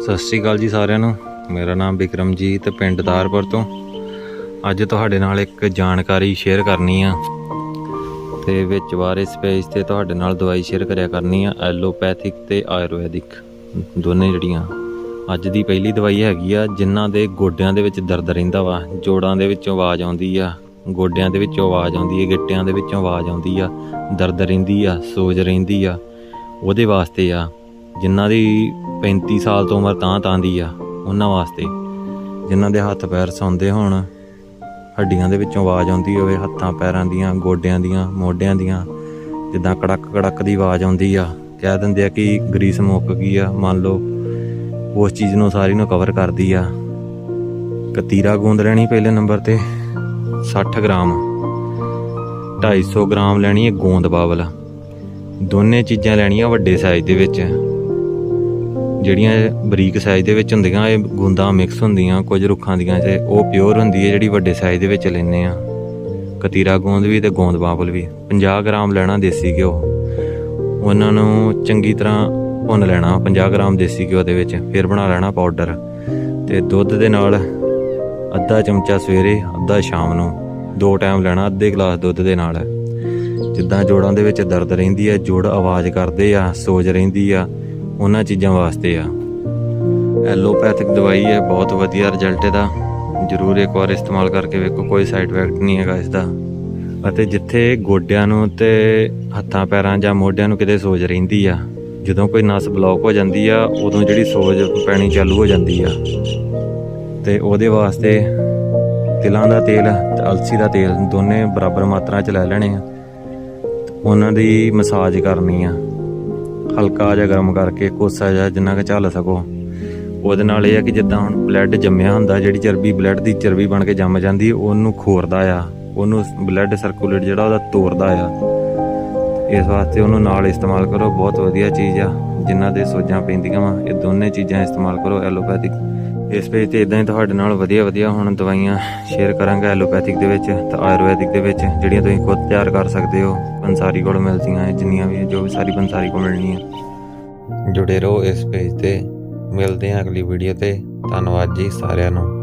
ਸਤਿ ਸ਼੍ਰੀ ਅਕਾਲ ਜੀ ਸਾਰਿਆਂ ਨੂੰ। ਮੇਰਾ ਨਾਮ ਵਿਕਰਮਜੀਤ, ਪਿੰਡ ਦਾਰਪੁਰ ਤੋਂ। ਅੱਜ ਤੁਹਾਡੇ ਨਾਲ ਇੱਕ ਜਾਣਕਾਰੀ ਸ਼ੇਅਰ ਕਰਨੀ ਆ। ਤੇ ਵਿੱਚ ਵਾਰਿਸ ਪੇਜ ਤੇ ਤੁਹਾਡੇ ਨਾਲ ਦਵਾਈ ਸ਼ੇਅਰ ਕਰਿਆ ਕਰਨੀ ਆ ਐਲੋਪੈਥਿਕ ਤੇ ਆਯੁਰਵੈਦਿਕ ਦੋਨੇ ਜਿਹੜੀਆਂ, ਅੱਜ ਦੀ ਪਹਿਲੀ ਦਵਾਈ ਹੈਗੀ ਆ, ਜਿਨ੍ਹਾਂ ਦੇ ਗੋਡਿਆਂ ਦੇ ਵਿੱਚ ਦਰਦ ਰਹਿੰਦਾ ਵਾ। ਜੋੜਾਂ ਦੇ ਵਿੱਚੋਂ ਆਵਾਜ਼ ਆਉਂਦੀ ਆ, ਗੋਡਿਆਂ ਦੇ ਵਿੱਚੋਂ ਆਵਾਜ਼ ਆਉਂਦੀ ਹੈ ਗਿੱਟਿਆਂ ਦੇ ਵਿੱਚੋਂ ਆਵਾਜ਼ ਆਉਂਦੀ ਆ, ਦਰਦ ਰਹਿੰਦੀ ਆ, ਸੋਜ ਰਹਿੰਦੀ ਆ। ਉਹਦੇ ਵਾਸਤੇ ਆ, ਜਿਨ੍ਹਾਂ ਦੀ 35 ਸਾਲ ਤੋਂ ਉਮਰ ਤਾਂ ਤਾਂ ਦੀ ਆ, ਉਹਨਾਂ ਵਾਸਤੇ। ਜਿਨ੍ਹਾਂ ਦੇ ਹੱਥ ਪੈਰ ਸੌਂਦੇ ਹੋਣ, ਹੱਡੀਆਂ ਦੇ ਵਿੱਚੋਂ ਆਵਾਜ਼ ਆਉਂਦੀ ਹੋਵੇ, ਹੱਥਾਂ, ਪੈਰਾਂ ਦੀਆਂ, ਗੋਡਿਆਂ ਦੀਆਂ, ਮੋਢਿਆਂ ਦੀਆਂ, ਜਿੱਦਾਂ ਕੜਕ ਕੜਕ ਦੀ ਆਵਾਜ਼ ਆਉਂਦੀ ਆ, ਕਹਿ ਦਿੰਦੇ ਆ ਕਿ ਗਰੀਸ ਮੁੱਕ ਗਈ ਆ, ਮੰਨ ਲਓ, ਉਸ ਚੀਜ਼ ਨੂੰ ਸਾਰੀ ਨੂੰ ਕਵਰ ਕਰਦੀ ਆ। ਕਤੀਰਾ ਗੂੰਦ ਲੈਣੀ ਪਹਿਲੇ ਨੰਬਰ ਤੇ 60 ਗ੍ਰਾਮ। 250 ਗ੍ਰਾਮ ਲੈਣੀ ਹੈ ਗੋਂਦ ਬਾਵਲ। ਦੋਨੇ ਚੀਜ਼ਾਂ ਲੈਣੀਆਂ ਵੱਡੇ ਸਾਈਜ਼ ਦੇ ਵਿੱਚ। ਜਿਹੜੀਆਂ ਬਰੀਕ ਸਾਈਜ਼ ਦੇ ਵਿੱਚ ਹੁੰਦੀਆਂ, ਇਹ ਗੁੰਦਾਂ ਮਿਕਸ ਹੁੰਦੀਆਂ, ਕੁਝ ਰੁੱਖਾਂ ਦੀਆਂ ਤੇ ਉਹ ਪਿਓਰ ਹੁੰਦੀ ਹੈ ਜਿਹੜੀ ਵੱਡੇ ਸਾਈਜ਼ ਦੇ ਵਿੱਚ ਲੈਨੇ ਆ। ਕਤੀਰਾ ਗੋਂਦ ਵੀ ਤੇ ਗੋਂਦ ਬਾਬਲ ਵੀ। 50 ਗ੍ਰਾਮ ਲੈਣਾ ਦੇਸੀ ਘਿਓ। ਉਹਨਾਂ ਨੂੰ ਚੰਗੀ ਤਰ੍ਹਾਂ ਭੁੰਨ ਲੈਣਾ 50 ਗ੍ਰਾਮ ਦੇਸੀ ਘਿਓ ਦੇ ਵਿੱਚ, ਫਿਰ ਬਣਾ ਲੈਣਾ ਪਾਊਡਰ ਤੇ ਦੁੱਧ ਦੇ ਨਾਲ ਅੱਧਾ ਚਮਚਾ ਸਵੇਰੇ, ਅੱਧਾ ਸ਼ਾਮ ਨੂੰ, ਦੋ ਟਾਈਮ ਲੈਣਾ ਅੱਧੇ ਗਲਾਸ ਦੁੱਧ ਦੇ ਨਾਲ। ਜਿੱਦਾਂ ਜੋੜਾਂ ਦੇ ਵਿੱਚ ਦਰਦ ਰਹਿੰਦੀ ਹੈ, ਜੋੜ ਆਵਾਜ਼ ਕਰਦੇ ਆ, ਸੋਜ ਰਹਿੰਦੀ ਆ ਉਹਨਾਂ ਚੀਜ਼ਾਂ ਵਾਸਤੇ ਆ। ਐਲੋਪੈਥਿਕ ਦਵਾਈ ਹੈ, ਬਹੁਤ ਵਧੀਆ ਰਿਜ਼ਲਟ ਇਹਦਾ। ਜ਼ਰੂਰ ਇੱਕ ਵਾਰ ਇਸਤੇਮਾਲ ਕਰਕੇ ਵੇਖੋ, ਕੋਈ ਸਾਈਡ ਇਫੈਕਟ ਨਹੀਂ ਹੈਗਾ ਇਸ ਦਾ ਅਤੇ ਜਿੱਥੇ ਗੋਡਿਆਂ ਨੂੰ ਤੇ ਹੱਥਾਂ, ਪੈਰਾਂ ਜਾਂ ਮੋਢਿਆਂ ਨੂੰ ਕਿਤੇ ਸੋਜ ਰਹਿੰਦੀ ਆ, ਜਦੋਂ ਕੋਈ ਨਸ ਬਲੌਕ ਹੋ ਜਾਂਦੀ ਆ, ਉਦੋਂ ਜਿਹੜੀ ਸੋਜ ਪੈਣੀ ਚਾਲੂ ਹੋ ਜਾਂਦੀ ਆ। ਤੇ ਉਹਦੇ ਵਾਸਤੇ ਤਿਲਾਂ ਦਾ ਤੇਲ ਤੇ ਅਲਸੀ ਦਾ ਤੇਲ ਦੋਨੇ ਬਰਾਬਰ ਮਾਤਰਾ ਚ ਲੈ ਲੈਣੇ ਆ। ਉਹਨਾਂ ਦੀ ਮਸਾਜ ਕਰਨੀ ਆ। ਹਲਕਾ ਜਿਹਾ ਗਰਮ ਕਰਕੇ, ਕੋਸਾ ਜਿਹਾ ਜਿੰਨਾ ਕੁ ਝੱਲ ਸਕੋ। ਉਹਦੇ ਨਾਲ ਇਹ ਆ ਕਿ ਜਿੱਦਾਂ ਹੁਣ ਬਲੱਡ ਜੰਮਿਆ ਹੁੰਦਾ, ਜਿਹੜੀ ਚਰਬੀ ਬਲੱਡ ਦੀ ਚਰਬੀ ਬਣ ਕੇ ਜੰਮ ਜਾਂਦੀ, ਉਹਨੂੰ ਖੋਰਦਾ ਆ। ਉਹਨੂੰ ਬਲੱਡ ਸਰਕੂਲੇਟ ਜਿਹੜਾ ਉਹਦਾ ਤੋੜਦਾ ਆ। ਇਸ ਵਾਸਤੇ ਉਹਨੂੰ ਨਾਲ ਇਸਤੇਮਾਲ ਕਰੋ, ਬਹੁਤ ਵਧੀਆ ਚੀਜ਼ ਆ। ਜਿਨ੍ਹਾਂ ਦੇ ਸੋਜਾਂ ਪੈਂਦੀਆਂ ਵਾ, ਇਹ ਦੋਨੇ ਚੀਜ਼ਾਂ ਇਸਤੇਮਾਲ ਕਰੋ ਐਲੋਪੈਥਿਕ ਇਸ ਪੇਜ ਤੇ ਇਦਾਂ ਹੀ ਤੁਹਾਡੇ ਨਾਲ ਵਧੀਆ ਵਧੀਆ ਹੁਣ ਦਵਾਈਆਂ ਸ਼ੇਅਰ ਕਰਾਂਗਾ ਐਲੋਪੈਥਿਕ ਦੇ ਵਿੱਚ ਤੇ ਆਯੁਰਵੈਦਿਕ ਦੇ ਵਿੱਚ, ਜਿਹੜੀਆਂ ਤੁਸੀਂ ਖੁਦ ਤਿਆਰ ਕਰ ਸਕਦੇ ਹੋ। ਪੰਸਾਰੀ ਕੋਲ ਮਿਲਦੀਆਂ ਹੈ ਜਿੰਨੀਆਂ ਵੀ, ਜੋ ਵੀ ਸਾਰੀ ਪੰਸਾਰੀ ਕੋਲ ਮਿਲਣੀਆਂ। ਜੁੜੇ ਰਹੋ ਇਸ ਪੇਜ ਤੇ। ਮਿਲਦੇ ਹਾਂ ਅਗਲੀ ਵੀਡੀਓ ਤੇ। ਧੰਨਵਾਦ ਜੀ ਸਾਰਿਆਂ ਨੂੰ।